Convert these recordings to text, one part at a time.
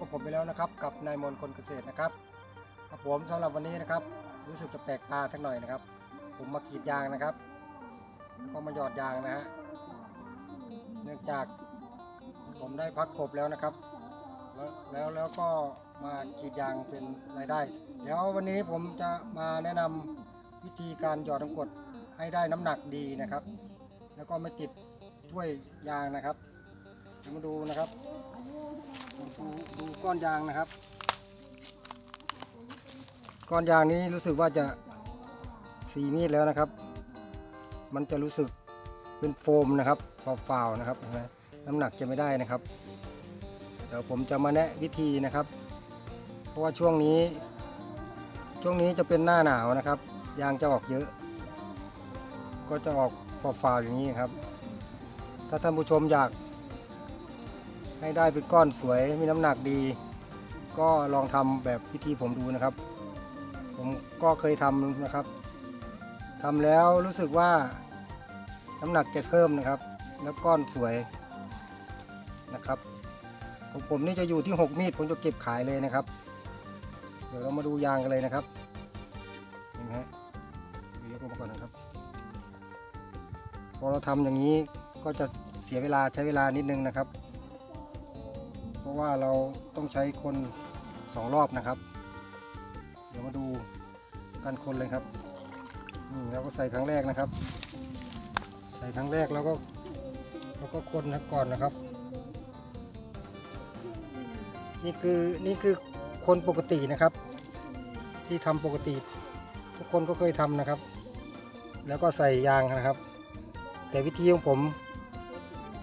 กับผมไปแล้วนะครับ กับนายมนคนเกษตรนะครับครับผมสำหรับวันนี้นะครับ รู้สึกจะแปลกตาสักหน่อยนะครับ ผมมากรีดยางนะครับก็มาหยอดยางนะฮะเนื่องจากผมได้พักกบแล้วนะครับ แล้วแล้วแล้วก็มากรีดยางเป็นรายได้ เดี๋ยววันนี้ผมจะมาแนะนำวิธีการหยอดน้ำกรดให้ได้น้ำหนักดีนะครับ แล้วก็ไม่ติดถ้วยยางนะครับ ยวมาดูนะครับดูดูก้อนยางนะครับ ก้อนยางนี้รู้สึกว่าจะสีมีดแล้วนะครับ มันจะรู้สึกเป็นโฟมนะครับฟาวๆนะครับนไหมน้ำหนักจะไม่ได้นะครับ เดี๋ยวผมจะมาแนะวิธีนะครับ เพราะว่าช่วงนี้ ช่วงนี้จะเป็นหน้าหนาวนะครับ ยางจะออกเยอะ ก็จะออกฟาวๆอย่างนี้ครับ ถ้าท่านผู้ชมอยาก ให้ได้เป็นก้อนสวยมีน้ำหนักดี ก็ลองทำแบบวิธีผมดูนะครับ ผมก็เคยทำนะครับทำแล้วรู้สึกว่าน้ำหนักจะเพิ่มนะครับ แล้วก้อนสวยนะครับของผมนี่จะอยู่ที่ 6 มีดผมจะเก็บขายเลยนะครับ เดี๋ยวเรามาดูยางกันเลยนะครับเห็นไหมฮะเดี๋ยวยกลงมาก่อนนะครับพอเราทำอย่างนี้ก็จะเสียเวลาใช้เวลานิดนึงนะครับ ราะว่าเราต้องใช้คนสองรอบนะครับ เดี๋ยวมาดูการคนเลยครับนี่เราก็ใส่ครั้งแรกนะครับ ใส่ครั้งแรกแล้วก็แล้วก็คนก่อนนะครับ นี่คือนี่คือคนปกตินะครับ ที่ทำปกติ ทุกคนก็เคยทำนะครับ แล้วก็ใส่ยางนะครับ แต่วิธีของผม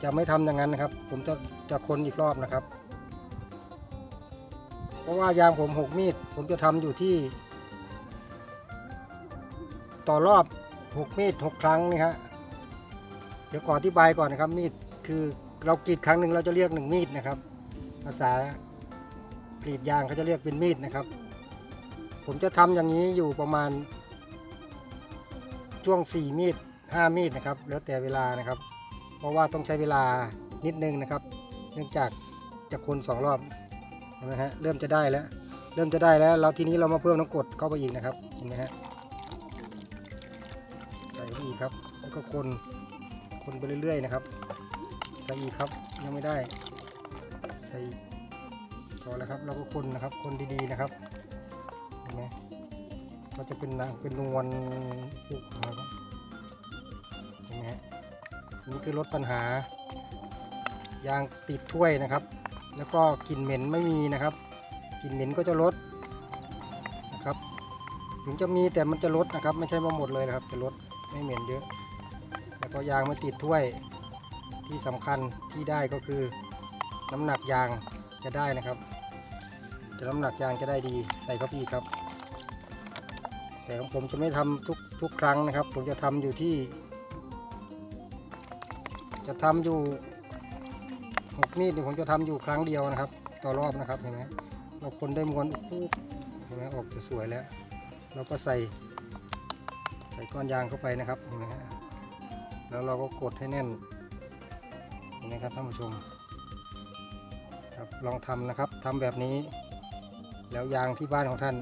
จะไม่ทำอย่างนั้นนะครับ ผมจะจะคนอีกรอบนะครับ เพราะว่ายางผมหกมีด ผมจะทำอยู่ที่ ต่อรอบหกมีดหกครั้งนี่ฮะเดี๋ยวขออธิบายก่อนนะครับมีดคือเรากรีดครั้งหนึ่งเราจะเรียกหนึ่งมีดนะครับ ภาษากรีดยางเขาจะเรียกเป็นมีดนะครับ ผมจะทำอย่างนี้อยู่ประมาณ ช่วง4มีด5มีดนะครับ แล้วแต่เวลานะครับ เพราะว่าต้องใช้เวลานิดนึงนะครับ เนื่องจากจะคนสองรอบ เห็นไหมฮะเริ่มจะได้แล้ว เริ่มจะได้แล้วเราทีนี้เรามาเพิ่มน้ำกรดเข้าไปอีกนะครับเห็นไหมฮะใส่ไปอีกครับแล้วก็คนคนไปเรื่อยๆนะครับใส่อีกครับยังไม่ได้ใส่พอแล้วครับเราก็คนนะครับคนดีๆนะครับเห็นไหมก็จะเป็นนางเป็นนวลฟุกนะครับเห็นไหมฮะนี่คือลดปัญหายางติดถ้วยนะครับ แล้วก็กลิ่นเหม็นไม่มีนะครับกลิ่นเหม็นก็จะลดนะครับ ถึงจะมีแต่มันจะลดนะครับ ไม่ใช่มาหมดเลยนะครับ จะลดไม่เหม็นเยอะ แล้วก็ยางมันติดถ้วยที่สำคัญที่ได้ก็คือ น้ำหนักยางจะได้นะครับ จะน้ำหนักยางจะได้ดีใส่เข้าไปครับ แต่ของผมจะไม่ทำทุกทุกครั้งนะครับ ผมจะทำอยู่ที่ จะทำอยู่ หกมีดนี่ผมจะทำอยู่ครั้งเดียวนะครับ ต่อรอบนะครับเห็นไหมเราคนได้ม้วนปุ๊บเห็นไหมออกจะสวยแล้ว เราก็ใส่ ใส่ก้อนยางเข้าไปนะครับเห็นไหมฮะแล้วเราก็กดให้แน่นเห็นไหมครับท่านผู้ชมครับลองทำนะครับทำแบบนี้ แล้วยางที่บ้านของท่าน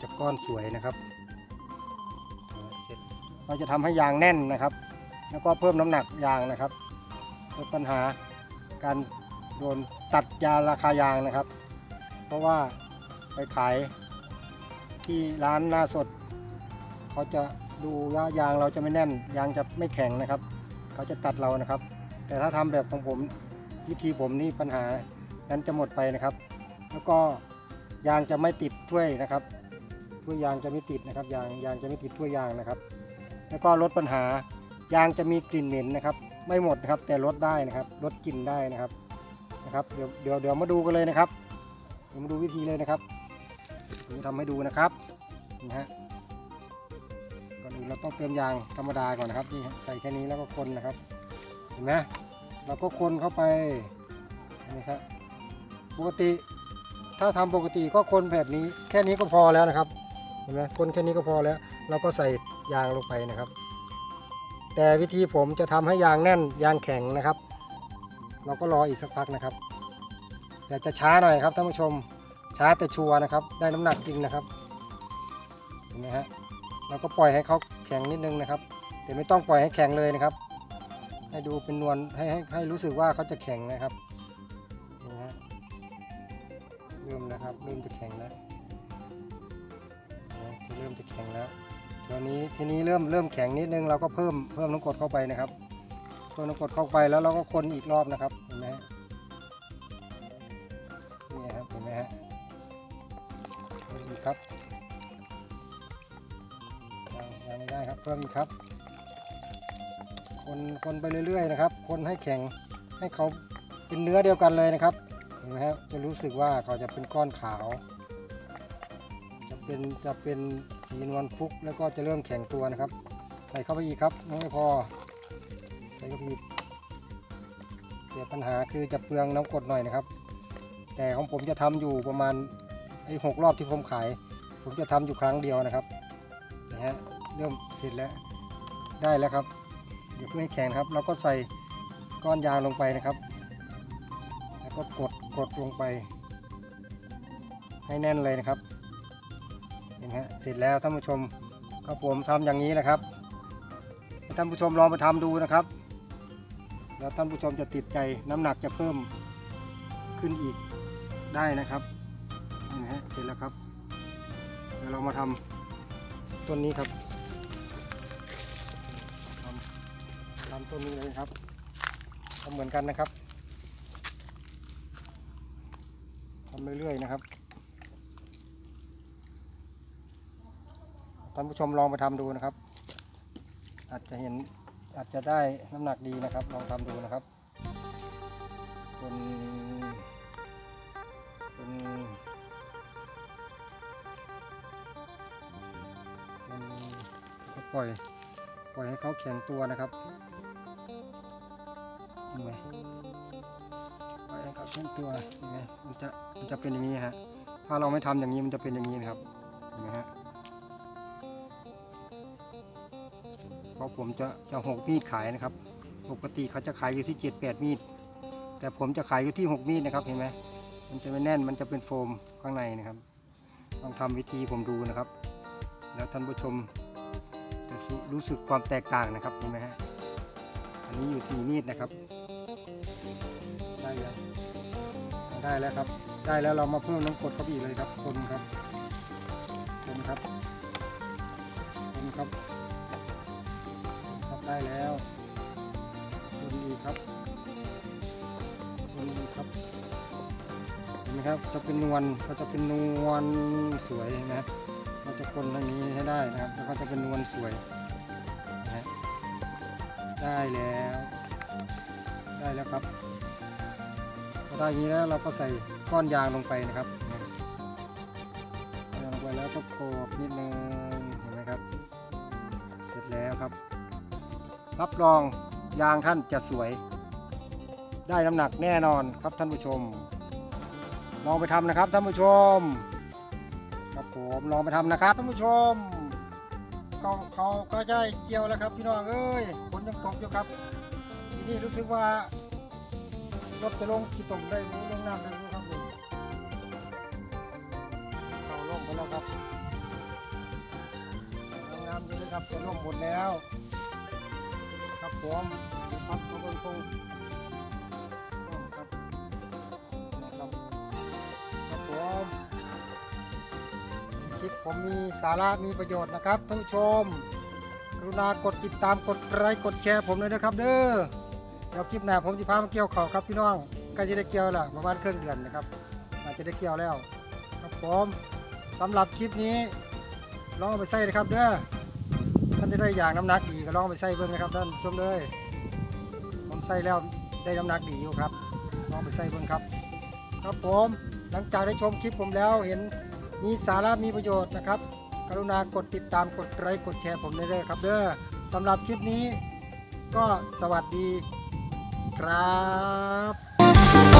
จะก้อนสวยนะครับเสร็จเราจะทำให้ยางแน่นนะครับ แล้วก็เพิ่มน้ำหนักยางนะครับ ลดปัญหาการโดนตัดยาราคายางนะครับ เพราะว่าไปขายที่ร้านหน้าสด เขาจะดูว่ายางเราจะไม่แน่น ยางจะไม่แข็งนะครับ เขาจะตัดเรานะครับ แต่ถ้าทำแบบของผมวิธีผมนี่ปัญหานั้นจะหมดไปนะครับ แล้วก็ยางจะไม่ติดถ้วยนะครับถ้วยยางจะไม่ติดนะครับ ยางยางจะไม่ติดถ้วยยางนะครับ แล้วก็ลดปัญหายางจะมีกลิ่นเหม็นนะครับ ไม่หมดนะครับ แต่ลดได้นะครับลดกลิ่นได้นะครับนะครับเดี๋ยวเดี๋ยวเดี๋ยวมาดูกันเลยนะครับเดี๋ยวมาดูวิธีเลยนะครับผมจะทำให้ดูนะครับนะฮะก่อนอื่นเราต้องเติมยางธรรมดาก่อนนะครับนี่ใส่แค่นี้แล้วก็คนนะครับเห็นไหมเราก็คนเข้าไปนี่ครับปกติถ้าทำปกติก็คนแบบนี้แค่นี้ก็พอแล้วนะครับเห็นไหมคนแค่นี้ก็พอแล้ว เราก็ใส่ยางลงไปนะครับ แต่วิธีผมจะทำให้ยางแน่นยางแข็งนะครับ เราก็รออีกสักพักนะครับเดี๋ยวจะช้าหน่อยครับท่านผู้ชมช้าแต่ชัวร์นะครับ ได้น้ำหนักจริงนะครับเห็นไหมฮะเราก็ปล่อยให้เขาแข็งนิดนึงนะครับ แต่ไม่ต้องปล่อยให้แข็งเลยนะครับ ให้ดูเป็นนวลให้ให้ให้รู้สึกว่าเขาจะแข็งนะครับเห็นี่ฮะเริ่มแล้วครับเริ่มจะแข็งแล้วเริ่มจะแข็งแล้ว ตอนนี้ทีนี้เริ่มเริ่มแข็งนิดนึงเราก็เพิ่มเพิ่มน้ำกรดเข้าไปนะครับ เพิ่มน้ำกรดเข้าไปแล้วเราก็คนอีกรอบนะครับเห็นไหมฮะนี่ครับเห็นไหมฮะเพิ่มอีกครับยังยังไม่ได้ครับเพิ่มอีกครับ คนคนไปเรื่อยๆนะครับ คนให้แข็งให้เขาเป็นเนื้อเดียวกันเลยนะครับเห็นไหมครับจะรู้สึกว่าเขาจะเป็นก้อนขาว เป็นจะเป็นสีนวลฟุกแล้วก็จะเริ่มแข็งตัวนะครับ ใส่เข้าไปอีกครับยังไม่พอใส่เข้าไปอีกแต่ปัญหาคือจะเปลืองน้ำกดหน่อยนะครับ แต่ของผมจะทำอยู่ประมาณไอ้หกรอบที่ผมขาย ผมจะทำอยู่ครั้งเดียวนะครับนะฮะเริ่มเสร็จแล้วได้แล้วครับเดี๋ยวเพื่อให้แข็งครับเราก็ใส่ก้อนยางลงไปนะครับ แล้วก็กดกดลงไป ให้แน่นเลยนะครับ ฮะเสร็จแล้วท่านผู้ชมครับผมทำอย่างนี้นะครับท่านผู้ชมลองไปทำดูนะครับ แล้วท่านผู้ชมจะติดใจน้ำหนักจะเพิ่มขึ้นอีกได้นะครับนไหมฮะเสร็จแล้วครับเดี๋ยวเรามาทำต้นนี้ครับทำทำต้นนี้เลยครับทำเหมือนกันนะครับทำเรื่อยๆนะครับ ท่านผู้ชมลองไปทำดูนะครับ อาจจะเห็นอาจจะได้น้ำหนักดีนะครับ ลองทำดูนะครับคนคนคนก็ปล่อยปล่อยให้เขาแข็งตัวนะครับเห็นไหมปล่อยให้เขาแข็งตัวเห็นไหมมันจะมันจะเป็นอย่างนี้ฮะถ้าเราไม่ทำอย่างนี้มันจะเป็นอย่างนี้นะครับเห็นไหมฮะ เพราะผมจะจะหกมีดขายนะครับ ปกติเขาจะขายอยู่ที่เจ็ดแปดมีด แต่ผมจะขายอยู่ที่หกมีดนะครับเห็นไหมมันจะไม่แน่นมันจะเป็นโฟมข้างในนะครับต้องทำวิธีผมดูนะครับ แล้วท่านผู้ชมจะรู้สึกความแตกต่างนะครับเห็นไหมฮะอันนี้อยู่สี่มีดนะครับ ได้แล้วได้แล้วครับ ได้แล้วเรามาเพิ่มน้ำกรดเข้าไปอีกเลยครับคนครับคนครับคนครับครับ ได้แล้วคนอีครับคนอีครับเห็นไหมครับจะเป็นนวลก็จะเป็นนวลสวยนะเราจะคนทางนี้ให้ได้นะครับ แล้วก็จะเป็นนวลสวยนะได้แล้ว ได้แล้วครับพอได้อย่างนี้แล้วเราก็ใส่ก้อนยางลงไปนะครับยางลงไปแล้วก็โขกนิดนึง รับรองยางท่านจะสวย ได้น้ำหนักแน่นอนครับท่านผู้ชม ลองไปทำนะครับท่านผู้ชมครับผมลองไปทำนะครับท่านผู้ชมก็เขาก็ได้เกี่ยวแล้วครับพี่น้องเอ้ยฝนยังตกอยู่ครับทีนี้รู้สึกว่ารถจะลงกี่ตมได้รู้ลงน้ำได้รู้ครับผมเขาลงไปแล้วครับลงน้ำอยู่เลยครับจะลงหมดแล้ว ครับผมครับขอบคุณตรงครับนะครับครับผมคลิปผมมีสาระมีประโยชน์นะครับท่านผู้ชมกรุณากดติดตามกดไลค์กดแชร์ผมเลยนะครับเด้อเดี๋ยวคลิปหน้าผมจะพามาเกี่ยวเขาครับพี่น้องใกล้จะได้เกี่ยวและประมาณครึ่งเดือนนะครับอาจจะได้เกี่ยวแล้ว ครับผมสำหรับคลิปนี้ลองไปใส่นะครับเด้อ ท่านจะได้อย่างน้ำหนักดีก็ลองไปใส่เบิ่งนะครับท่านชมเลยผมใส่แล้วได้น้ำหนักดีอยู่ครับ ลองไปใส่เบิ่งครับ ครับผมหลังจากได้ชมคลิปผมแล้วเห็นมีสาระมีประโยชน์นะครับ กรุณากดติดตามกดไลค์กดแชร์ผมได้เลยครับเด้อสำหรับคลิปนี้ก็สวัสดีครับ